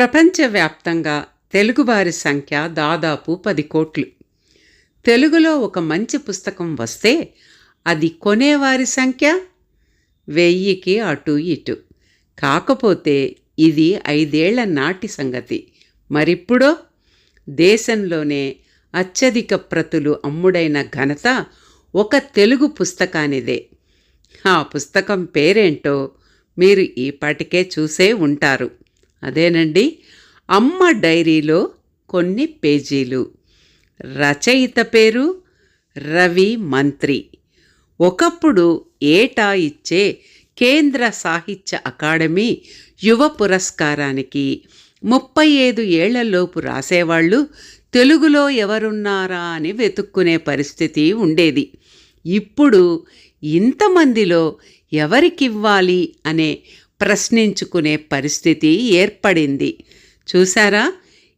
ప్రపంచవ్యాప్తంగా తెలుగువారి సంఖ్య దాదాపు పది కోట్లు. తెలుగులో ఒక మంచి పుస్తకం వస్తే అది కొనేవారి సంఖ్య? వెయ్యికి అటు ఇటు. కాకపోతే ఇది ఐదేళ్ళ నాటి సంగతి. మరిప్పుడో? దేశంలోనే అత్యధిక ప్రతులు అమ్ముడైన ఘనత ఒక తెలుగు పుస్తకానిదే. ఆ పుస్తకం పేరేంటో మీరు ఈపాటికే చూసే ఉంటారు. అదేనండి. అమ్మ డైరీలో కొన్ని పేజీలు. రచయిత పేరు రవి మంత్రి. ఒకప్పుడు ఏటా ఇచ్చే కేంద్ర సాహిత్య అకాడమీ యువ పురస్కారానికి ముప్పై ఐదు ఏళ్ళలోపు రాసేవాళ్ళు తెలుగులో ఎవరున్నారా అని వెతుక్కునే పరిస్థితి ఉండేది. ఇప్పుడు ఇంతమందిలో ఎవరికివ్వాలి అనే ప్రశ్నించుకునే పరిస్థితి ఏర్పడింది. చూసారా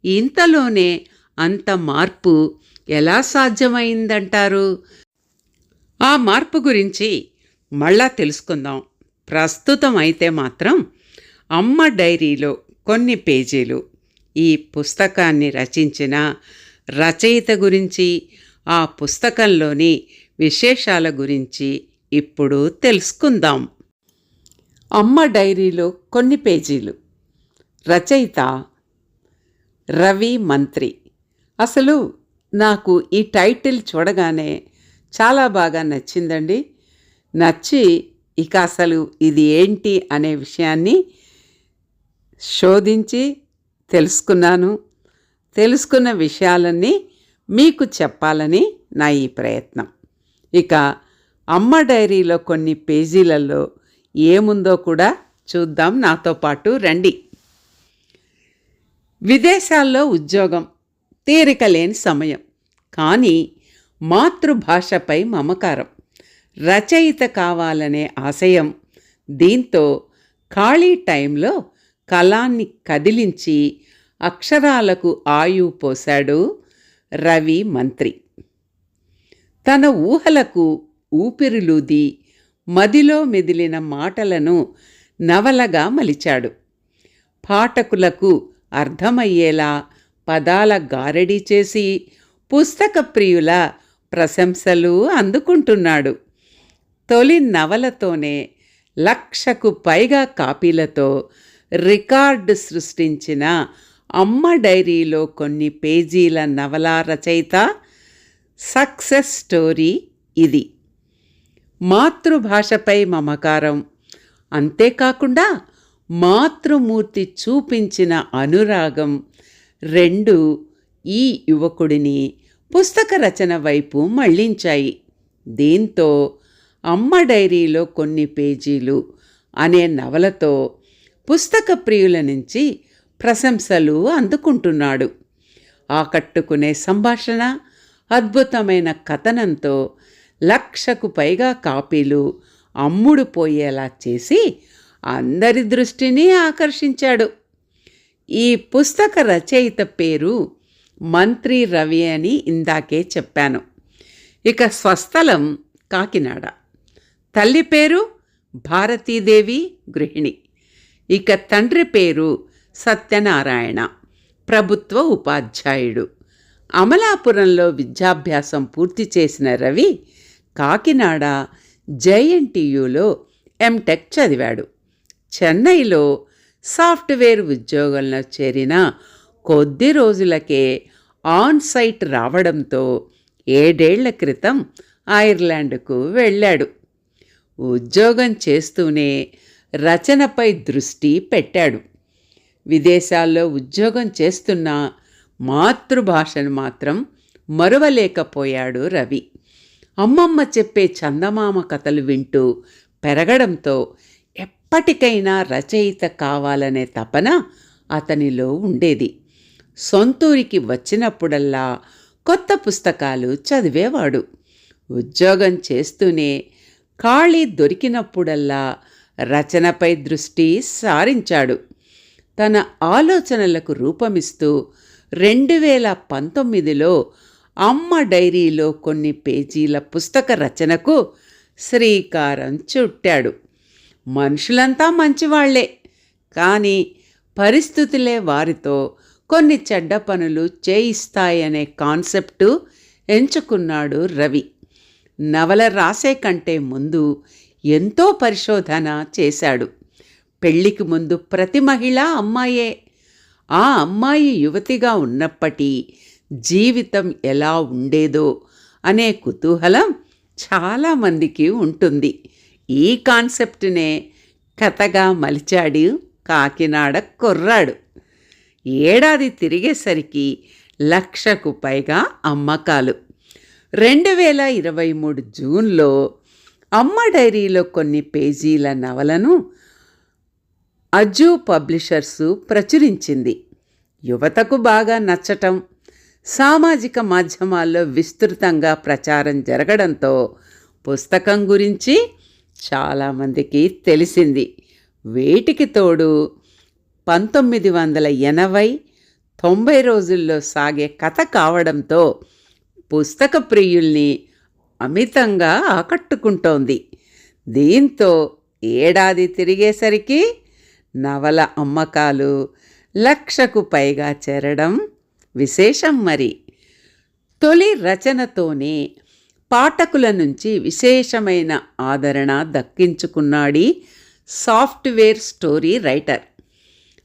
ఇంతలోనే అంత మార్పు ఎలా సాధ్యమైందంటారు? ఆ మార్పు గురించి మళ్ళా తెలుసుకుందాం. ప్రస్తుతం అయితే మాత్రం అమ్మ డైరీలో కొన్ని పేజీలు ఈ పుస్తకాన్ని రచించిన రచయిత గురించి ఆ పుస్తకంలోని విశేషాల గురించి ఇప్పుడు తెలుసుకుందాం. అమ్మ డైరీలో కొన్ని పేజీలు. రచయిత రవి మంత్రి. అసలు నాకు ఈ టైటిల్ చూడగానే చాలా బాగా నచ్చిందండి. నచ్చి ఇక అసలు ఇది ఏంటి అనే విషయాన్ని శోధించి తెలుసుకున్నాను. తెలుసుకున్న విషయాలన్నీ మీకు చెప్పాలని నా ఈ ప్రయత్నం. ఇక అమ్మ డైరీలో కొన్ని పేజీలలో ఏముందో కూడా చూద్దాం. నాతో పాటు రండి. విదేశాల్లో ఉద్యోగం తీరిక లేని సమయం. కానీ మాతృభాషపై మమకారం రచయిత కావాలనే ఆశయం దీంతో ఖాళీ టైంలో కళాన్ని కదిలించి అక్షరాలకు ఆయు పోశాడు రవి మంత్రి. తన ఊహలకు ఊపిరిలూది మదిలో మెదిలిన మాటలను నవలగా మలిచాడు. పాఠకులకు అర్థమయ్యేలా పదాల గారడీ చేసి పుస్తక ప్రియుల ప్రశంసలు అందుకుంటున్నాడు. తొలి నవలతోనే లక్షకు పైగా కాపీలతో రికార్డు సృష్టించిన అమ్మ డైరీలో కొన్ని పేజీల నవలా రచయిత సక్సెస్ స్టోరీ ఇది. మాతృభాషపై మమకారం. అంతేకాకుండా మాతృమూర్తి చూపించిన అనురాగం. రెండు ఈ యువకుడిని పుస్తక రచన వైపు మళ్ళించాయి. దీంతో అమ్మ డైరీలో కొన్ని పేజీలు అనే నవలతో పుస్తక ప్రియుల నుంచి ప్రశంసలు అందుకుంటున్నాడు. ఆకట్టుకునే సంభాషణ అద్భుతమైన కథనంతో లక్షకు పైగా కాపీలు అమ్ముడు పోయేలా చేసి అందరి దృష్టిని ఆకర్షించాడు. ఈ పుస్తక రచయిత పేరు మంత్రి రవి అని ఇందాకే చెప్పాను. ఇక స్వస్థలం కాకినాడ. తల్లి పేరు భారతీదేవి గృహిణి. ఇక తండ్రి పేరు సత్యనారాయణ ప్రభుత్వ ఉపాధ్యాయుడు. అమలాపురంలో విద్యాభ్యాసం పూర్తి చేసిన రవి కాకినాడ జేఎన్టీయులో ఎంటెక్ చదివాడు. చెన్నైలో సాఫ్ట్వేర్ ఉద్యోగంలో చేరిన కొద్ది రోజులకే ఆన్ సైట్ రావడంతో ఏడేళ్ళ క్రితం ఐర్లాండ్కు వెళ్ళాడు. ఉద్యోగం చేస్తూనే రచనపై దృష్టి పెట్టాడు. విదేశాల్లో ఉద్యోగం చేస్తున్న మాతృభాషను మాత్రం మరువలేకపోయాడు రవి. అమ్మమ్మ చెప్పే చందమామ కథలు వింటూ పెరగడంతో ఎప్పటికైనా రచయిత కావాలనే తపన అతనిలో ఉండేది. సొంతూరికి వచ్చినప్పుడల్లా కొత్త పుస్తకాలు చదివేవాడు. ఉద్యోగం చేస్తూనే ఖాళీ దొరికినప్పుడల్లా రచనపై దృష్టి సారించాడు. తన ఆలోచనలకు రూపమిస్తూ రెండు వేల పంతొమ్మిదిలో అమ్మ డైరీలో కొన్ని పేజీల పుస్తక రచనకు శ్రీకారం చుట్టాడు. మనుషులంతా మంచివాళ్ళే. కానీ పరిస్థితులే వారితో కొన్ని చెడ్డ పనులు చేయిస్తాయనే కాన్సెప్టు ఎంచుకున్నాడు రవి. నవల రాసే కంటే ముందు ఎంతో పరిశోధన చేశాడు. పెళ్ళికి ముందు ప్రతి మహిళ అమ్మాయే. ఆ అమ్మాయి యువతిగా ఉన్నప్పటి జీవితం ఎలా ఉండేదో అనే కుతూహలం చాలామందికి ఉంటుంది. ఈ కాన్సెప్ట్నే కథగా మలిచాడు కాకినాడ కుర్రాడు. ఏడాది తిరిగేసరికి లక్షకు పైగా అమ్మకాలు. రెండు వేల ఇరవై మూడు జూన్లో అమ్మ డైరీలో కొన్ని పేజీల నవలను అజు పబ్లిషర్సు ప్రచురించింది. యువతకు బాగా నచ్చటం సామాజిక మాధ్యమాల్లో విస్తృతంగా ప్రచారం జరగడంతో పుస్తకం గురించి చాలామందికి తెలిసింది. వేటికి తోడు పంతొమ్మిది వందల ఎనభై తొంభై రోజుల్లో సాగే కథ కావడంతో పుస్తక ప్రియుల్ని అమితంగా ఆకట్టుకుంటోంది. దీంతో ఏడాది తిరిగేసరికి నవల అమ్మకాలు లక్షకు పైగా చేరడం విశేషం మరి. తొలి రచనతోనే పాఠకుల నుంచి విశేషమైన ఆదరణ దక్కించుకున్నాడి సాఫ్ట్వేర్ స్టోరీ రైటర్.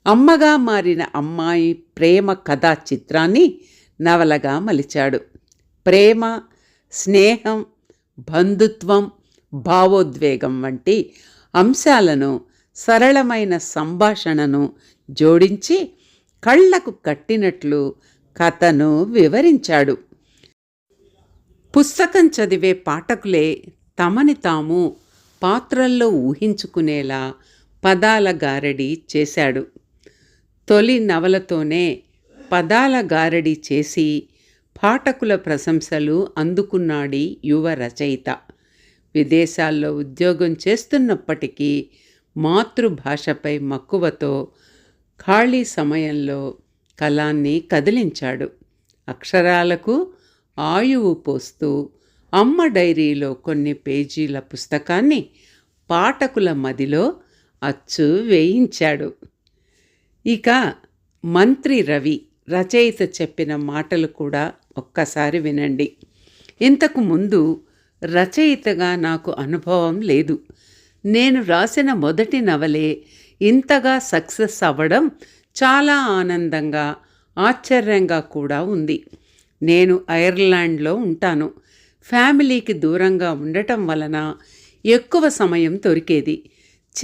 అమ్మగా మారిన అమ్మాయి ప్రేమ కథా చిత్రాన్ని నవలగా మలిచాడు. ప్రేమ స్నేహం బంధుత్వం భావోద్వేగం వంటి అంశాలను సరళమైన సంభాషణను జోడించి కళ్ళకు కట్టినట్లు కథను వివరించాడు. పుస్తకం చదివే పాఠకులే తమని తాము పాత్రల్లో ఊహించుకునేలా పదాల గారడి చేశాడు. తొలి నవలతోనే పదాల గారడి చేసి పాఠకుల ప్రశంసలు అందుకున్నాడి యువ రచయిత. విదేశాల్లో ఉద్యోగం చేస్తున్నప్పటికీ మాతృభాషపై మక్కువతో ఖాళీ సమయంలో కలాన్ని కదిలించాడు. అక్షరాలకు ఆయువు పోస్తూ అమ్మ డైరీలో కొన్ని పేజీల పుస్తకాన్ని పాఠకుల మదిలో అచ్చు వేయించాడు. ఇక మంత్రి రవి రచయిత చెప్పిన మాటలు కూడా ఒక్కసారి వినండి. ఇంతకు ముందు రచయితగా నాకు అనుభవం లేదు. నేను రాసిన మొదటి నవలే ఇంతగా సక్సెస్ అవ్వడం చాలా ఆనందంగా ఆశ్చర్యంగా కూడా ఉంది. నేను ఐర్లాండ్లో ఉంటాను. ఫ్యామిలీకి దూరంగా ఉండటం వలన ఎక్కువ సమయం దొరికేది.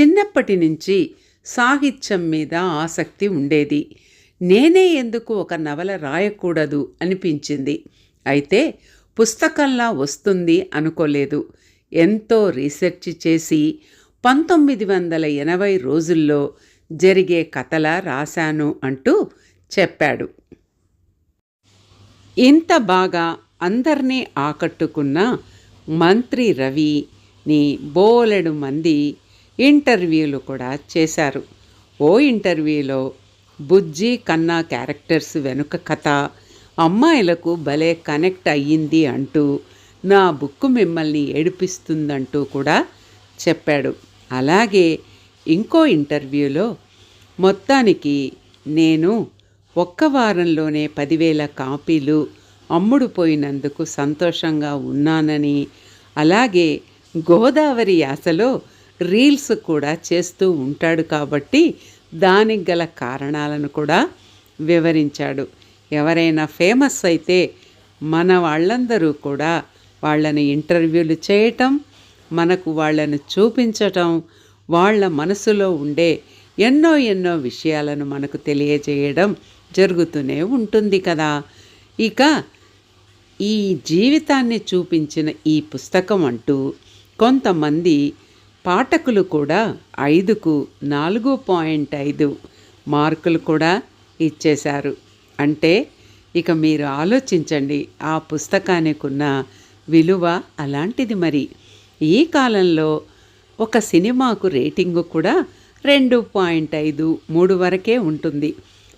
చిన్నప్పటి నుంచి సాహిత్యం మీద ఆసక్తి ఉండేది. నేనే ఎందుకు ఒక నవల రాయకూడదు అనిపించింది. అయితే పుస్తకంలా వస్తుంది అనుకోలేదు. ఎంతో రీసెర్చ్ చేసి పంతొమ్మిది వందల ఎనభై రోజుల్లో జరిగే కథలా రాశాను అంటూ చెప్పాడు. ఇంత బాగా అందరినీ ఆకట్టుకున్న మంత్రి రవిని బోలెడు మంది ఇంటర్వ్యూలు కూడా చేశారు. ఓ ఇంటర్వ్యూలో బుజ్జి కన్నా క్యారెక్టర్స్ వెనుక కథ అమ్మాయిలకు భలే కనెక్ట్ అయ్యింది అంటూ నా బుక్ మిమ్మల్ని ఏడిపిస్తుందంటూ కూడా చెప్పాడు. అలాగే ఇంకో ఇంటర్వ్యూలో మొత్తానికి నేను ఒక్క వారంలోనే పదివేల కాపీలు అమ్ముడుపోయినందుకు సంతోషంగా ఉన్నానని అలాగే గోదావరి యాసలో రీల్స్ కూడా చేస్తూ ఉంటాడు కాబట్టి దానికి గల కారణాలను కూడా వివరించాడు. ఎవరైనా ఫేమస్ అయితే మన వాళ్ళందరూ కూడా వాళ్ళని ఇంటర్వ్యూలు చేయటం మనకు వాళ్ళను చూపించటం వాళ్ళ మనసులో ఉండే ఎన్నో ఎన్నో విషయాలను మనకు తెలియజేయడం జరుగుతూనే ఉంటుంది కదా. ఇక ఈ జీవితాన్ని చూపించిన ఈ పుస్తకం అంటూ కొంతమంది పాఠకులు కూడా ఐదుకు నాలుగు పాయింట్ ఐదు మార్కులు కూడా ఇచ్చేశారు. అంటే ఇక మీరు ఆలోచించండి ఆ పుస్తకానికి ఉన్న విలువ అలాంటిది మరి. ఈ కాలంలో ఒక సినిమాకు రేటింగు కూడా రెండు పాయింట్ ఐదు మూడు వరకే ఉంటుంది.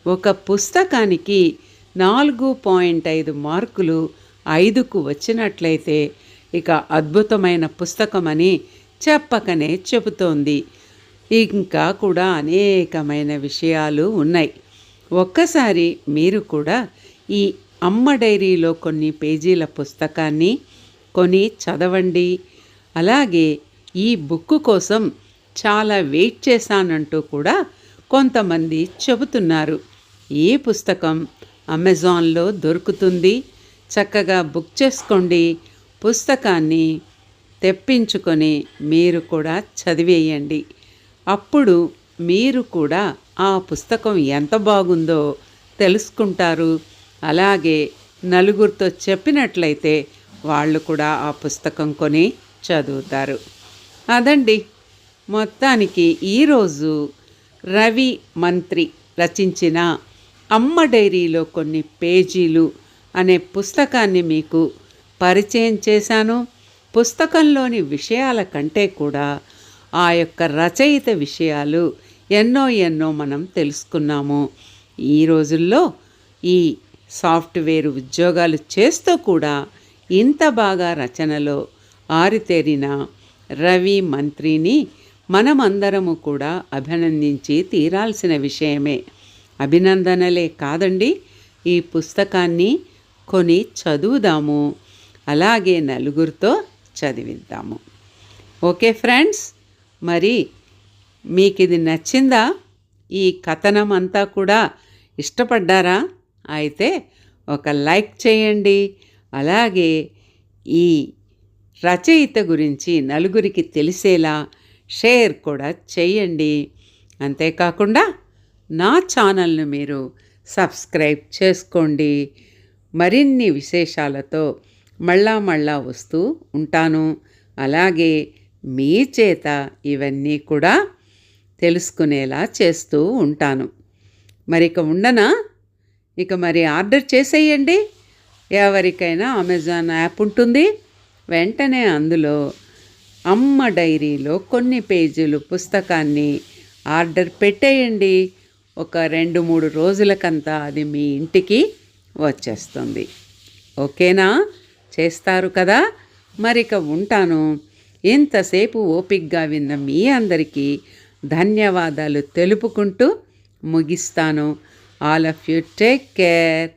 ఒక పుస్తకానికి నాలుగు పాయింట్ ఐదు మార్కులు ఐదుకు వచ్చినట్లయితే ఇక అద్భుతమైన పుస్తకమని చెప్పకనే చెబుతోంది. ఇంకా కూడా అనేకమైన విషయాలు ఉన్నాయి. ఒక్కసారి మీరు కూడా ఈ అమ్మ డైరీలో కొన్ని పేజీల పుస్తకాన్ని కొని చదవండి. అలాగే ఈ బుక్ కోసం చాలా వెయిట్ చేశానంటూ కూడా కొంతమంది చెబుతున్నారు. ఈ పుస్తకం అమెజాన్లో దొరుకుతుంది. చక్కగా బుక్ చేసుకోండి. పుస్తకాన్ని తెప్పించుకొని మీరు కూడా చదివేయండి. అప్పుడు మీరు కూడా ఆ పుస్తకం ఎంత బాగుందో తెలుసుకుంటారు. అలాగే నలుగురితో చెప్పినట్లయితే వాళ్ళు కూడా ఆ పుస్తకం కొని చదువుతారు. అదండి. మొత్తానికి ఈరోజు రవి మంత్రి రచించిన అమ్మ డైరీలో కొన్ని పేజీలు అనే పుస్తకాన్ని మీకు పరిచయం చేశాను. పుస్తకంలోని విషయాల కంటే కూడా ఆ యొక్క రచయిత విషయాలు ఎన్నో ఎన్నో మనం తెలుసుకున్నాము. ఈ రోజుల్లో ఈ సాఫ్ట్వేర్ ఉద్యోగాలు చేస్తూ కూడా ఇంత బాగా రచనలో ఆరితేరిన రవి మంత్రిని మనమందరము కూడా అభినందించి తీరాల్సిన విషయమే. అభినందనలే కాదండి ఈ పుస్తకాన్ని కొని చదువుదాము. అలాగే నలుగురితో చదివిద్దాము. ఓకే ఫ్రెండ్స్ మరి మీకు ఇది నచ్చిందా? ఈ కథనం అంతా కూడా ఇష్టపడ్డారా? అయితే ఒక లైక్ చేయండి. అలాగే ఈ రచయిత గురించి నలుగురికి తెలిసేలా షేర్ కూడా చేయండి. అంతేకాకుండా నా ఛానల్ను మీరు సబ్స్క్రైబ్ చేసుకోండి. మరిన్ని విశేషాలతో మళ్ళా మళ్ళా వస్తూ ఉంటాను. అలాగే మీ చేత ఇవన్నీ కూడా తెలుసుకునేలా చేస్తూ ఉంటాను. మరి ఇక ఉండనా? ఇక మరి ఆర్డర్ చేసేయండి. ఎవరికైనా అమెజాన్ యాప్ ఉంటుంది. వెంటనే అందులో అమ్మ డైరీలో కొన్ని పేజీలు పుస్తకాన్ని ఆర్డర్ పెట్టేయండి. ఒక రెండు మూడు రోజులకంతా అది మీ ఇంటికి వచ్చేస్తుంది. ఓకేనా? చేస్తారు కదా? మరిక ఉంటాను. ఇంతసేపు ఓపిగ్గా విన్న మీ అందరికీ ధన్యవాదాలు తెలుపుకుంటూ ముగిస్తాను. All of you take care